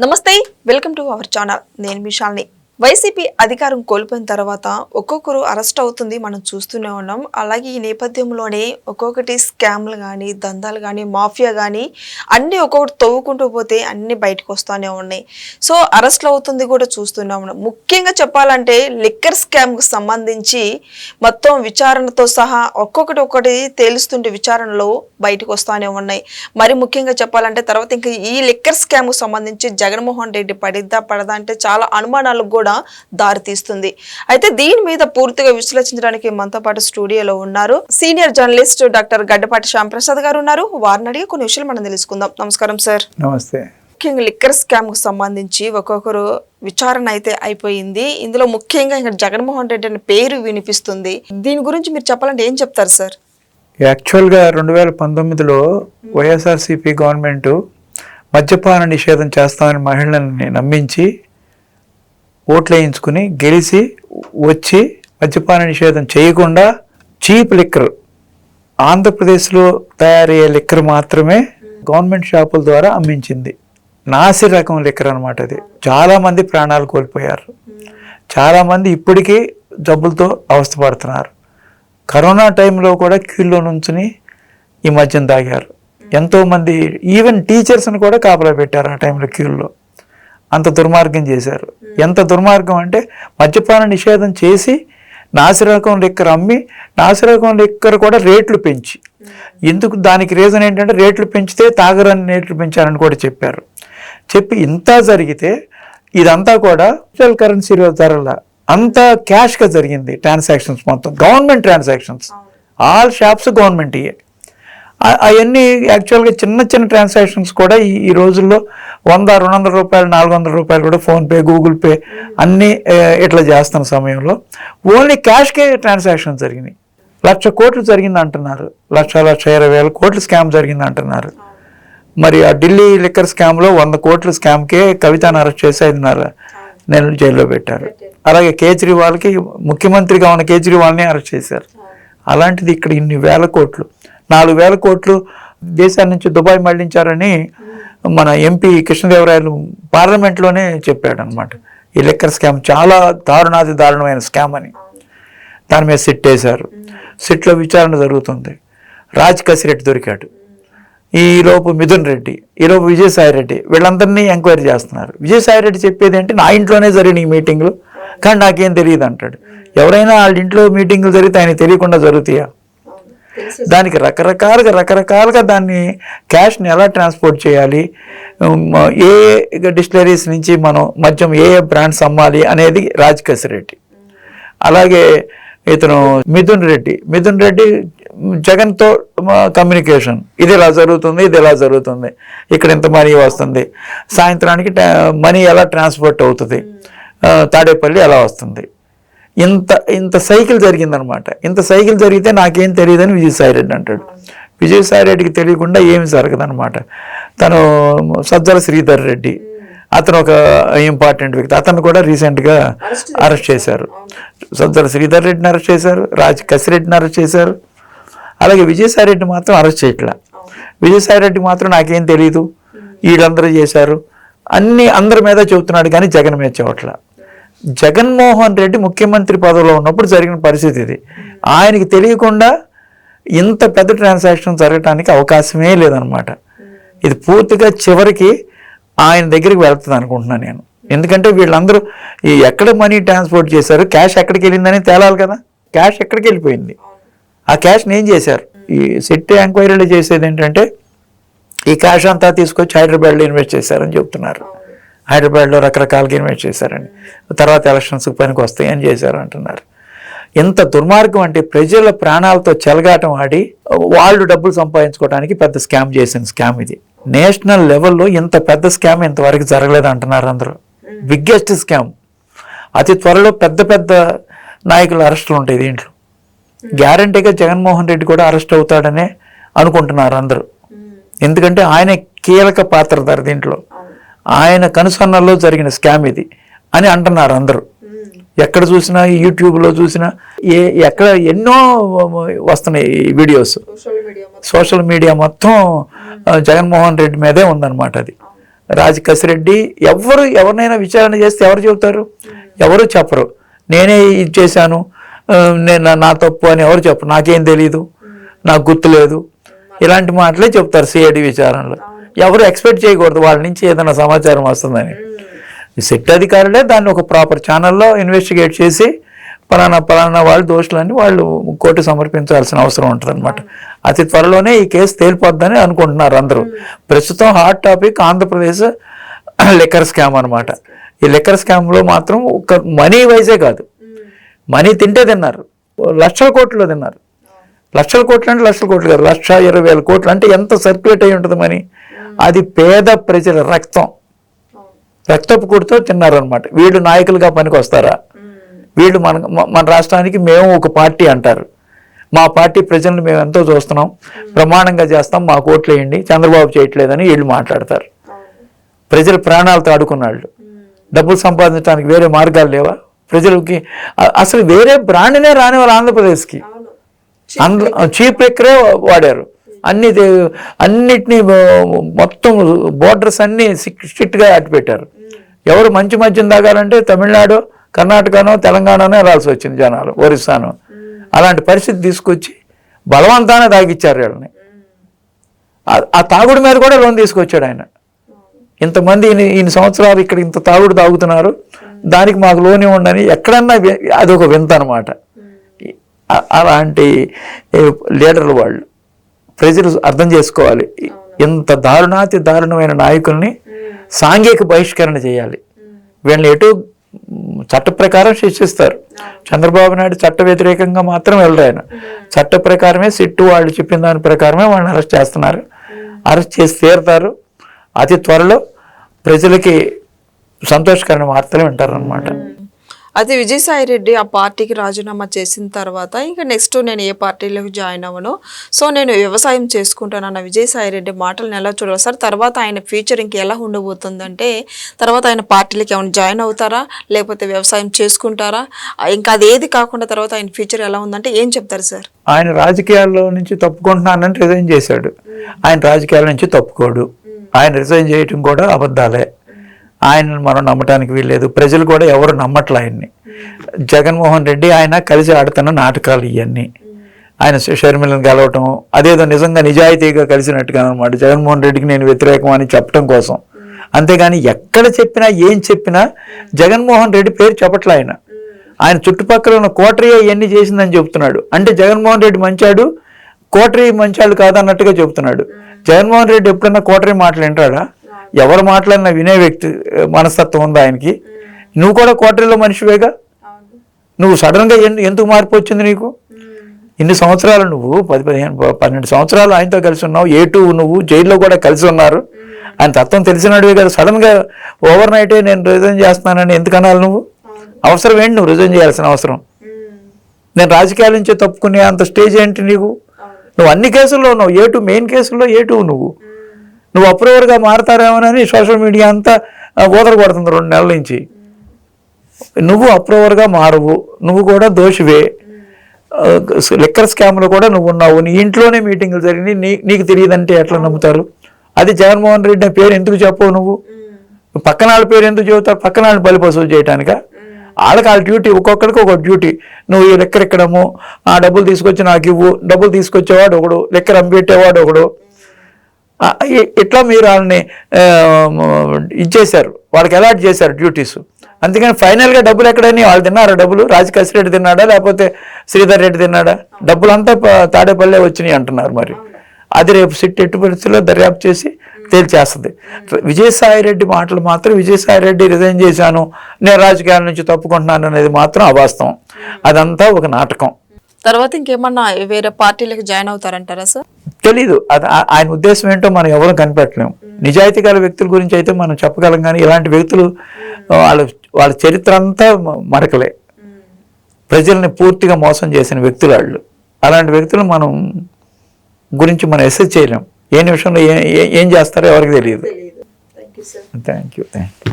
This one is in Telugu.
నమస్తే వెల్కమ్ టు అవర్ ఛానల్. నేను విశాల్ని వైసీపీ అధికారం కోల్పోయిన తర్వాత ఒక్కొక్కరు అరెస్ట్ అవుతుంది మనం చూస్తూనే ఉన్నాం. అలాగే ఈ నేపథ్యంలోనే ఒక్కొక్కటి స్కామ్లు కానీ దందాలు కానీ మాఫియా కానీ అన్నీ ఒక్కొక్కటి తవ్వుకుంటూ పోతే అన్నీ బయటకు వస్తూనే ఉన్నాయి. సో అరెస్ట్లు అవుతుంది కూడా చూస్తూనే ఉన్నాం. ముఖ్యంగా చెప్పాలంటే లిక్కర్ స్కామ్కు సంబంధించి మొత్తం విచారణతో సహా ఒక్కొక్కటి ఒక్కటి తేలుస్తుంటే విచారణలో బయటకు వస్తూనే ఉన్నాయి. మరి ముఖ్యంగా చెప్పాలంటే తర్వాత ఇంకా ఈ లిక్కర్ స్కామ్కు సంబంధించి జగన్మోహన్ రెడ్డి పడిద్దా పడదా అంటే చాలా అనుమానాలకు కూడా దారితీస్తుంది. అయితే దీని మీద పూర్తిగా విశ్లేషించడానికి మనతో పాటు స్టూడియోలో ఉన్నారు senior journalist doctor Gaddapati Shyamprasad గారు ఉన్నారు. వారిని అడిగి కొన్ని విషయాలు మనం తెలుసుకుందాం. నమస్కారం సార్. నమస్తే. ముఖ్యంగా లిక్కర్ స్కామ్కు సంబంధించి ఒక్కొక్కరు విచారణ అయితే అయిపోయింది. ఇందులో ముఖ్యంగా ఇంకా జగన్మోహన్ రెడ్డి అనే పేరు వినిపిస్తుంది. దీని గురించి మీరు చెప్పాలంటే ఏం చెప్తారు సార్? యాక్చువల్గా రెండు వేల పంతొమ్మిదిలో వైఎస్ఆర్సీపీ గవర్నమెంట్ మద్యపాన నిషేధం చేస్తామని మహిళల్ని నమ్మించి ఓట్లు వేయించుకుని గెలిచి వచ్చి మద్యపాన నిషేధం చేయకుండా చీప్ లిక్కర్ ఆంధ్రప్రదేశ్లో తయారయ్యే లిక్కర్ మాత్రమే గవర్నమెంట్ షాపుల ద్వారా అమ్మించింది. నాసి రకం లిక్కర్ అనమాట అది. చాలామంది ప్రాణాలు కోల్పోయారు. చాలామంది ఇప్పటికీ జబ్బులతో అవస్థపడుతున్నారు కరోనా టైంలో కూడా క్యూలో నుంచుని ఈ మద్యం తాగారు. ఎంతోమంది ఈవెన్ టీచర్స్ని కూడా కాపలా పెట్టారు ఆ టైంలో క్యూల్లో అంత దుర్మార్గం చేశారు. ఎంత దుర్మార్గం అంటే మద్యపాన నిషేధం చేసి నాసిరకం లిక్కర్ అమ్మి నాసిరకం లిక్కర్ కూడా రేట్లు పెంచి. ఎందుకు దానికి రీజన్ ఏంటంటే రేట్లు పెంచితే తాగరని రేట్లు పెంచారని కూడా చెప్పారు. చెప్పి ఇంత జరిగితే ఇదంతా కూడా డిజిటల్ కరెన్సీ ధరల అంతా క్యాష్గా జరిగింది ట్రాన్సాక్షన్స్ మొత్తం. Government transactions all shops government ఇయే అవన్నీ యాక్చువల్గా చిన్న చిన్న ట్రాన్సాక్షన్స్ కూడా ఈ ఈ రోజుల్లో వంద రెండు వందల రూపాయలు నాలుగు వందల రూపాయలు కూడా ఫోన్పే గూగుల్ పే అన్నీ ఇట్లా చేస్తున్న సమయంలో ఓన్లీ క్యాష్కే ట్రాన్సాక్షన్ జరిగినాయి. లక్ష కోట్లు జరిగింది అంటున్నారు. లక్ష లక్ష ఇరవై వేల కోట్లు స్కామ్ జరిగింది అంటున్నారు. మరి ఆ ఢిల్లీ లిక్కర్ స్కామ్లో వంద కోట్ల స్కామ్కే కవితను అరెస్ట్ చేసి ఐదున్నర నెలలు జైల్లో పెట్టారు. అలాగే కేజ్రీవాల్కి ముఖ్యమంత్రిగా ఉన్న కేజ్రీవాల్ని అరెస్ట్ చేశారు. అలాంటిది ఇక్కడ ఇన్ని వేల కోట్లు. నాలుగు వేల కోట్లు దేశాల నుంచి దుబాయ్ మళ్ళించారని మన ఎంపీ కృష్ణదేవరాయలు పార్లమెంట్లోనే చెప్పాడు అనమాట ఈ లెక్కర్ స్కామ్ చాలా దారుణాది దారుణమైన స్కామ్ అని. దాని మీద సిట్ వేశారు. సిట్లో విచారణ జరుగుతుంది. రాజ్ కసిరెడ్డి దొరికాడు. ఈలోపు మిథున్ రెడ్డి ఈలోపు లోపు విజయసాయి రెడ్డి వీళ్ళందరినీ ఎంక్వైరీ చేస్తున్నారు. విజయసాయి రెడ్డి చెప్పేది ఏంటి? నా ఇంట్లోనే జరిగిన ఈ మీటింగ్లు. కానీ నాకేం తెలియదు అంటాడు. ఎవరైనా వాళ్ళ ఇంట్లో మీటింగ్లు జరిగితే ఆయన తెలియకుండా జరుగుతాయా? దానికి రకరకాలుగా రకరకాలుగా దాన్ని క్యాష్ని ఎలా ట్రాన్స్పోర్ట్ చేయాలి? ఏ డిస్టిలరీస్ నుంచి మనం మద్యం ఏ ఏ బ్రాండ్స్ అమ్మాలి అనేది రాజ్ కసిరెడ్డి అలాగే ఇతను మిథున్ రెడ్డి. మిథున్ రెడ్డి జగన్తో కమ్యూనికేషన్ ఇది ఇలా జరుగుతుంది ఇది ఇలా జరుగుతుంది ఇక్కడ ఇంత మనీ వస్తుంది సాయంత్రానికి మనీ ఎలా ట్రాన్స్పోర్ట్ అవుతుంది ఆ, తాడేపల్లి ఎలా వస్తుంది ఇంత ఇంత సైకిల్ జరిగిందనమాట. ఇంత సైకిల్ జరిగితే నాకేం తెలియదని విజయసాయి రెడ్డి అంటాడు. విజయసాయి రెడ్డికి తెలియకుండా ఏమి జరగదనమాట. తను సజ్జల శ్రీధర్ రెడ్డి అతను ఒక ఇంపార్టెంట్ వ్యక్తి. అతను కూడా రీసెంట్గా అరెస్ట్ చేశారు. సజ్జల శ్రీధర్ రెడ్డిని అరెస్ట్ చేశారు రాజ్ కసిరెడ్డిని అరెస్ట్ చేశారు. అలాగే విజయసాయి రెడ్డి మాత్రం అరెస్ట్ చేయట్లా. విజయసాయి రెడ్డి మాత్రం నాకేం తెలియదు వీళ్ళందరూ చేశారు. అన్ని అందరి మీద చెబుతున్నాడు కానీ జగన్ మీద చెప్పట్లా జగన్మోహన్ రెడ్డి ముఖ్యమంత్రి పదవిలో ఉన్నప్పుడు జరిగిన పరిస్థితి ఇది. ఆయనకి తెలియకుండా ఇంత పెద్ద ట్రాన్సాక్షన్ జరగటానికి అవకాశమే లేదనమాట ఇది పూర్తిగా చివరికి ఆయన దగ్గరికి వెళ్తుంది అనుకుంటున్నాను నేను. ఎందుకంటే వీళ్ళందరూ ఈ ఎక్కడ మనీ ట్రాన్స్పోర్ట్ చేశారు క్యాష్ ఎక్కడికి వెళ్ళిందని తేలాలి కదా. క్యాష్ ఎక్కడికి వెళ్ళిపోయింది. ఆ క్యాష్ని ఏం చేశారు. ఈ సెట్ ఎంక్వైరీలు చేసేది ఏంటంటే ఈ క్యాష్ అంతా తీసుకొచ్చి హైదరాబాద్లో ఇన్వెస్ట్ చేశారని చెప్తున్నారు. హైదరాబాద్లో రకరకాలుగా ఇన్వెస్ట్ చేశారని తర్వాత ఎలక్షన్స్కి పనికి వస్తాయని చేశారు అంటున్నారు. ఎంత దుర్మార్గం అంటే ప్రజల ప్రాణాలతో చెలగాటం ఆడి వాళ్ళు డబ్బులు సంపాదించుకోవడానికి పెద్ద స్కామ్ చేసిన స్కామ్ ఇది. నేషనల్ లెవెల్లో ఇంత పెద్ద స్కామ్ ఇంతవరకు జరగలేదు అంటున్నారు అందరూ. Biggest scam. అతి త్వరలో పెద్ద పెద్ద నాయకుల అరెస్టులు ఉంటాయి దీంట్లో. గ్యారంటీగా జగన్మోహన్ రెడ్డి కూడా అరెస్ట్ అవుతాడనే అనుకుంటున్నారు అందరూ. ఎందుకంటే ఆయన కీలక పాత్రధార దీంట్లో. ఆయన కనుసన్నల్లో జరిగిన స్కామ్ ఇది అని అంటున్నారు అందరూ. ఎక్కడ చూసినా యూట్యూబ్లో చూసినా ఏ ఎక్కడ ఎన్నో వస్తున్నాయి ఈ వీడియోస్. సోషల్ మీడియా మొత్తం. జగన్మోహన్ రెడ్డి మీదే ఉందన్నమాట అది. రాజ్ కసిరెడ్డి ఎవరు ఎవరినైనా విచారణ చేస్తే ఎవరు చెబుతారు? ఎవరు చెప్పరు. నేనే ఇది చేశాను నేను నా- తప్పు అని ఎవరు చెప్పరు. నాకేం తెలియదు నాకు గుర్తులేదు. ఇలాంటి మాటలే చెప్తారు సిఐడి విచారణలో. ఎవరు ఎక్స్పెక్ట్ చేయకూడదు. వాళ్ళ నుంచి ఏదైనా సమాచారం వస్తుందని. ఈ సెట్ అధికారులే దాన్ని ఒక ప్రాపర్ ఛానల్లో ఇన్వెస్టిగేట్ చేసి పలానా పలానా వాళ్ళు దోషులని వాళ్ళు కోర్టు సమర్పించాల్సిన అవసరం ఉంటుంది అనమాట అతి త్వరలోనే ఈ కేసు తేలిపోద్దని అనుకుంటున్నారు అందరూ. ప్రస్తుతం hot topic Andhra Pradesh liquor scam అనమాట ఈ లెక్కర్ స్కామ్లో మాత్రం ఒక మనీ వైజే కాదు. మనీ తింటే తిన్నారు. లక్షల కోట్లు తిన్నారు. లక్షల కోట్లు అంటే లక్షల కోట్లు కాదు. లక్ష ఇరవై వేల కోట్లు అంటే ఎంత సర్క్యులేట్ అయి ఉంటుంది మనీ అది పేద ప్రజల రక్తం. రక్తపు కూడితో తిన్నారనమాట వీళ్ళు నాయకులుగా పనికి వస్తారా వీళ్ళు మన మన రాష్ట్రానికి మేము ఒక పార్టీ అంటారు. మా పార్టీ ప్రజలను మేము ఎంతో చూస్తున్నాం. ప్రమాణంగా చేస్తాం. మా కోట్లు వేయండి. చంద్రబాబు చేయట్లేదని వీళ్ళు మాట్లాడతారు. ప్రజల ప్రాణాలతో ఆడుకున్నాళ్ళు. డబ్బులు సంపాదించడానికి వేరే మార్గాలు లేవా? ప్రజలకి అసలు వేరే బ్రాండ్నే రానివారు ఆంధ్రప్రదేశ్కి. అందులో చీప్ లెక్కరే వాడారు. అన్ని అన్నిటినీ మొత్తం బోర్డర్స్ అన్ని స్ట్రిక్ట్గా అట్టిపెట్టారు ఎవరు మంచి మద్యం తాగాలంటే తమిళనాడు కర్ణాటకనో తెలంగాణనో వెళ్ళాల్సి వచ్చింది జనాలు ఒరిస్సాను. అలాంటి పరిస్థితి తీసుకొచ్చి బలవంతాన తాగిచ్చారు వీళ్ళని. ఆ- తాగుడు మీద కూడా లోన్ తీసుకొచ్చాడు ఆయన. ఇంతమంది ఈయన ఈయన సంవత్సరాలు ఇక్కడ ఇంత తాగుడు తాగుతున్నారు. దానికి మాకు లోన్ ఇవ్వండి ఎక్కడన్నా అది అదొక వింత అనమాట అలాంటి లీడర్లు వాళ్ళు. ప్రజలు అర్థం చేసుకోవాలి. ఇంత దారుణాతి దారుణమైన నాయకుల్ని సాంఘిక బహిష్కరణ చేయాలి. వీళ్ళని ఎటు చట్ట ప్రకారం శిక్షిస్తారు. చంద్రబాబు నాయుడు చట్ట వ్యతిరేకంగా మాత్రం వెళ్ళరు ఆయన. చట్ట ప్రకారమే సిట్టు వాళ్ళు చెప్పిన దాని ప్రకారమే వాళ్ళని అరెస్ట్ చేస్తున్నారు. అరెస్ట్ చేసి తీరుతారు. అతి త్వరలో ప్రజలకి సంతోషకరమైన వార్తలు వింటారు అనమాట అయితే విజయసాయి రెడ్డి ఆ పార్టీకి రాజీనామా చేసిన తర్వాత ఇంకా నెక్స్ట్ నేను ఏ పార్టీలోకి జాయిన్ అవ్వను. సో నేను వ్యవసాయం చేసుకుంటానన్న విజయసాయి రెడ్డి మాటలను ఎలా చూడాలి. సార్ తర్వాత ఆయన ఫ్యూచర్ ఇంక ఎలా ఉండబోతుందంటే తర్వాత ఆయన పార్టీలకి ఏమైనా జాయిన్ అవుతారా? లేకపోతే వ్యవసాయం చేసుకుంటారా? ఇంకా అది ఏది కాకుండా తర్వాత ఆయన ఫ్యూచర్ ఎలా ఉందంటే ఏం చెప్తారు సార్? ఆయన రాజకీయాల్లో నుంచి తప్పుకుంటున్నానని రిజైన్ చేశాడు. ఆయన రాజకీయాల నుంచి తప్పుకోడు. ఆయన రిజైన్ చేయటం కూడా అబద్ధాలే. ఆయనను మనం నమ్మటానికి వీల్లేదు. ప్రజలు కూడా ఎవరు నమ్మట్లే ఆయన్ని. జగన్మోహన్ రెడ్డి ఆయన కలిసి ఆడుతున్న నాటకాలు ఇవన్నీ ఆయన షర్మిలను గెలవటం అదేదో నిజంగా నిజాయితీగా కలిసినట్టుగా అనమాట జగన్మోహన్ రెడ్డికి నేను వ్యతిరేకం అని చెప్పడం కోసం. అంతేగాని ఎక్కడ చెప్పినా ఏం చెప్పినా జగన్మోహన్ రెడ్డి పేరు చెప్పట్లే ఆయన. ఆయన చుట్టుపక్కల ఉన్న కోటరీ ఇవన్నీ చేసిందని చెప్తున్నాడు అంటే జగన్మోహన్ రెడ్డి మంచాడు కోటరీ మంచాడు కాదన్నట్టుగా చెప్తున్నాడు జగన్మోహన్ రెడ్డి ఎప్పుడన్నా కోటరీ మాటలు వింటాడా? ఎవరు మాట్లాడినా వినే వ్యక్తి మనస్తత్వం ఉందా ఆయనకి. నువ్వు కూడా కోటరీలో మనిషివేగా? నువ్వు సడన్గా ఎందు- ఎందుకు మార్పు వచ్చింది నీకు? ఇన్ని సంవత్సరాలు నువ్వు పది పదిహేను పన్నెండు సంవత్సరాలు ఆయనతో కలిసి ఉన్నావు ఏ టూ నువ్వు జైల్లో కూడా కలిసి ఉన్నారు. ఆయన తత్వం తెలిసినడివే కదా సడన్గా ఓవర్ నైటే నేను రిజైన్ చేస్తున్నానని ఎందుకు అనాలి నువ్వు? అవసరం ఏంటి నువ్వు రిజైన్ చేయాల్సిన అవసరం? నేను రాజకీయాల నుంచి తప్పుకునే అంత స్టేజ్ ఏంటి నీకు? నువ్వు అన్ని కేసుల్లో ఉన్నావు ఏ టూ మెయిన్ కేసుల్లో ఏ టూ నువ్వు? నువ్వు అప్రూవర్గా మారతారేమోనని సోషల్ మీడియా అంతా ఓదర కొడుతుంది రెండు నెలల నుంచి. నువ్వు అప్రూవర్గా మారవు నువ్వు కూడా దోషివే. లిక్కర్ స్కామ్లో కూడా నువ్వు ఉన్నావు. నీ ఇంట్లోనే మీటింగ్లు జరిగినాయి. నీ నీకు తెలియదంటే ఎట్లా నమ్ముతారు? అది జగన్మోహన్ రెడ్డి పేరు ఎందుకు చెప్పవు నువ్వు? పక్కన వాళ్ళ పేరు ఎందుకు చెబుతారు? పక్కన వాళ్ళని బలి పశువులు చేయటానిక వాళ్ళకి వాళ్ళ డ్యూటీ ఒక్కొక్కరికి ఒక డ్యూటీ. నువ్వు ఈ లెక్కర్ ఎక్కడము ఆ డబ్బులు తీసుకొచ్చి నాకు ఇవ్వు డబ్బులు తీసుకొచ్చేవాడు ఒకడు లెక్కర్ అమ్మిపెట్టేవాడు ఒకడు. ఇట్లా మీరు వాళ్ళని ఇచ్చేశారు? వాళ్ళకి అలాట్ చేశారు డ్యూటీస్. అందుకని ఫైనల్గా డబ్బులు ఎక్కడని వాళ్ళు తిన్నారా? డబ్బులు రాజకేశ్ రెడ్డి తిన్నాడా? లేకపోతే శ్రీధర్ రెడ్డి తిన్నాడా? డబ్బులు అంతా తాడేపల్లె వచ్చినాయి అంటున్నారు మరి. అది రేపు సిట్ ఎట్టు పరిస్థితుల్లో దర్యాప్తు చేసి తేల్చేస్తుంది. విజయసాయి రెడ్డి మాటలు మాత్రం విజయసాయి రెడ్డి రిజైన్ చేశాను నేను రాజకీయాల నుంచి తప్పుకుంటున్నాను అనేది మాత్రం అవాస్తవం. అదంతా ఒక నాటకం. తర్వాత ఇంకేమన్నా వేరే పార్టీలకు జాయిన్ అవుతారంటారా సార్? తెలీదు. అది ఆయన ఉద్దేశం ఏంటో మనం ఎవరు కనిపెట్టలేము నిజాయితీ గల వ్యక్తుల గురించి అయితే మనం చెప్పగలం కానీ ఇలాంటి వ్యక్తులు వాళ్ళ వాళ్ళ చరిత్ర అంతా మరకలే. ప్రజల్ని పూర్తిగా మోసం చేసిన వ్యక్తులు వాళ్ళు. అలాంటి వ్యక్తులు మనం గురించి మనం ఎస్ఎస్ చేయలేం. ఏ నిమిషంలో ఏం చేస్తారో ఎవరికి తెలియదు. Thank you thank you